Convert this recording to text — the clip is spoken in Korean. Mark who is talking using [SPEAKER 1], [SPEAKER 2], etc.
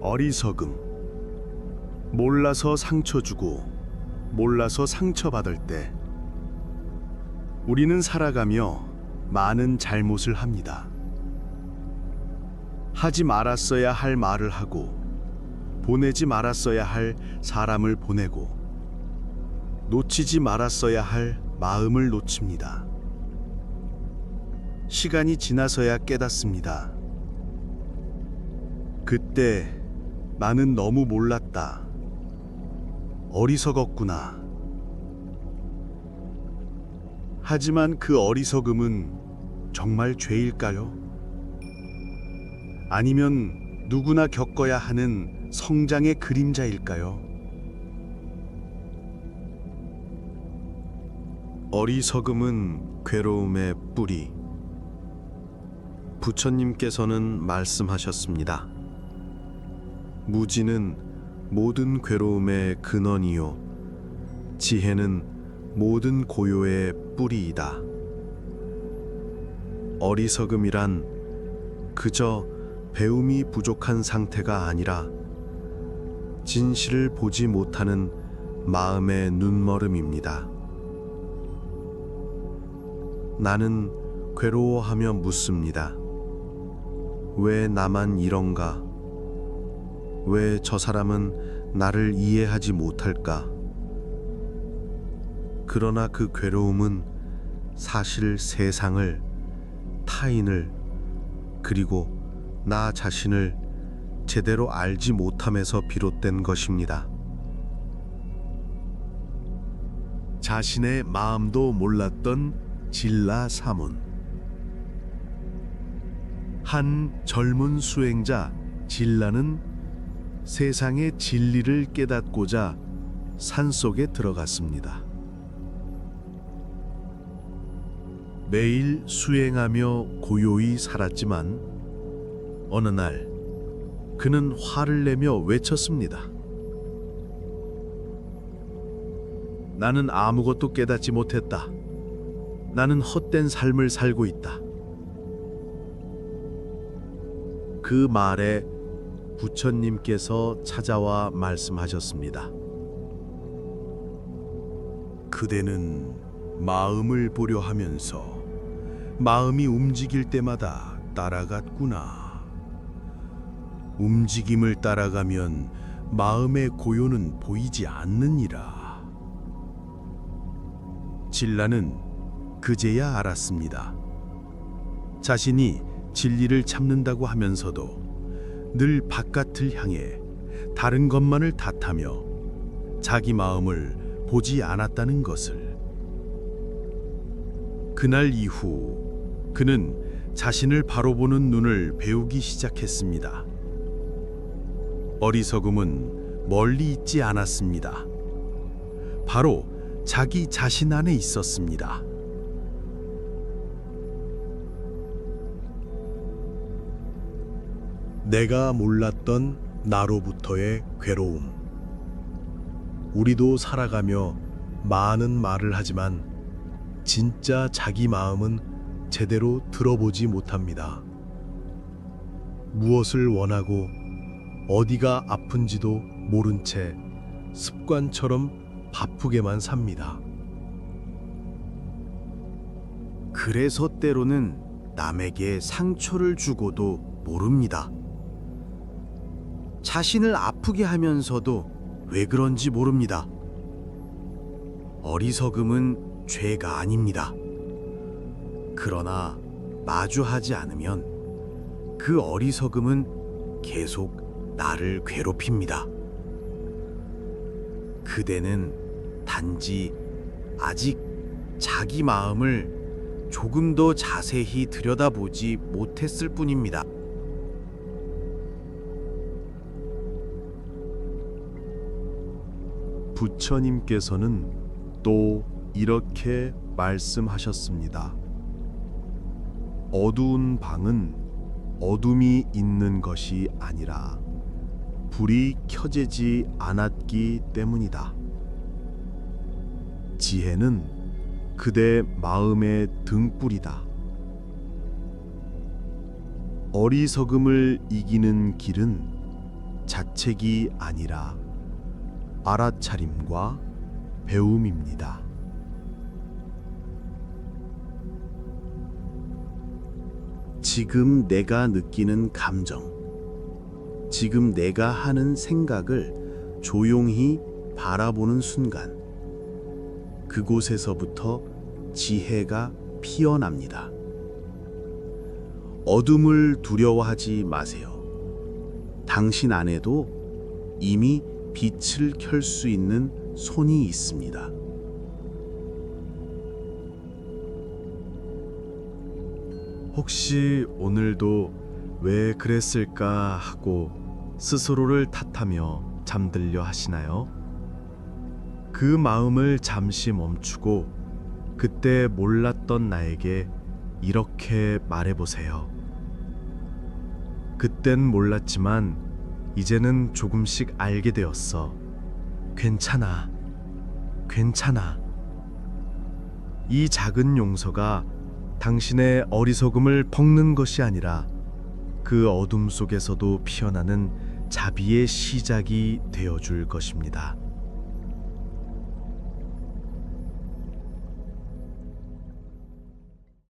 [SPEAKER 1] 어리석음 몰라서 상처 주고 몰라서 상처받을 때 우리는 살아가며 많은 잘못을 합니다. 하지 말았어야 할 말을 하고 보내지 말았어야 할 사람을 보내고 놓치지 말았어야 할 마음을 놓칩니다. 시간이 지나서야 깨닫습니다. 그때 나는 너무 몰랐다. 어리석었구나. 하지만 그 어리석음은 정말 죄일까요? 아니면 누구나 겪어야 하는 성장의 그림자일까요? 어리석음은 괴로움의 뿌리. 부처님께서는 말씀하셨습니다. 무지는 모든 괴로움의 근원이요. 지혜는 모든 고요의 뿌리이다. 어리석음이란 그저 배움이 부족한 상태가 아니라 진실을 보지 못하는 마음의 눈머름입니다. 나는 괴로워하며 묻습니다. 왜 나만 이런가? 왜 저 사람은 나를 이해하지 못할까? 그러나 그 괴로움은 사실 세상을, 타인을, 그리고 나 자신을 제대로 알지 못함에서 비롯된 것입니다. 자신의 마음도 몰랐던 진라 사문. 한 젊은 수행자 진라는 세상의 진리를 깨닫고자 산속에 들어갔습니다. 매일 수행하며 고요히 살았지만 어느 날 그는 화를 내며 외쳤습니다. 나는 아무것도 깨닫지 못했다. 나는 헛된 삶을 살고 있다. 그 말에 부처님께서 찾아와 말씀하셨습니다. 그대는 마음을 보려 하면서 마음이 움직일 때마다 따라갔구나. 움직임을 따라가면 마음의 고요는 보이지 않느니라. 진라는 그제야 알았습니다. 자신이 진리를 참는다고 하면서도 늘 바깥을 향해 다른 것만을 탓하며 자기 마음을 보지 않았다는 것을. 그날 이후 그는 자신을 바로 보는 눈을 배우기 시작했습니다. 어리석음은 멀리 있지 않았습니다. 바로 자기 자신 안에 있었습니다. 내가 몰랐던 나로부터의 괴로움. 우리도 살아가며 많은 말을 하지만 진짜 자기 마음은 제대로 들어보지 못합니다. 무엇을 원하고 어디가 아픈지도 모른 채 습관처럼 바쁘게만 삽니다. 그래서 때로는 남에게 상처를 주고도 모릅니다. 자신을 아프게 하면서도 왜 그런지 모릅니다. 어리석음은 죄가 아닙니다. 그러나 마주하지 않으면 그 어리석음은 계속 나를 괴롭힙니다. 그대는 단지 아직 자기 마음을 조금 더 자세히 들여다보지 못했을 뿐입니다. 부처님께서는 또 이렇게 말씀하셨습니다. 어두운 방은 어둠이 있는 것이 아니라 불이 켜지지 않았기 때문이다. 지혜는 그대 마음의 등불이다. 어리석음을 이기는 길은 자책이 아니라 알아차림과 배움입니다. 지금 내가 느끼는 감정, 지금 내가 하는 생각을 조용히 바라보는 순간, 그곳에서부터 지혜가 피어납니다. 어둠을 두려워하지 마세요. 당신 안에도 이미 빛을 켤 수 있는 손이 있습니다. 혹시 오늘도 왜 그랬을까 하고 스스로를 탓하며 잠들려 하시나요? 그 마음을 잠시 멈추고 그때 몰랐던 나에게 이렇게 말해보세요. 그땐 몰랐지만 이제는 조금씩 알게 되었어. 괜찮아. 괜찮아. 이 작은 용서가 당신의 어리석음을 꺾는 것이 아니라 그 어둠 속에서도 피어나는 자비의 시작이 되어 줄 것입니다.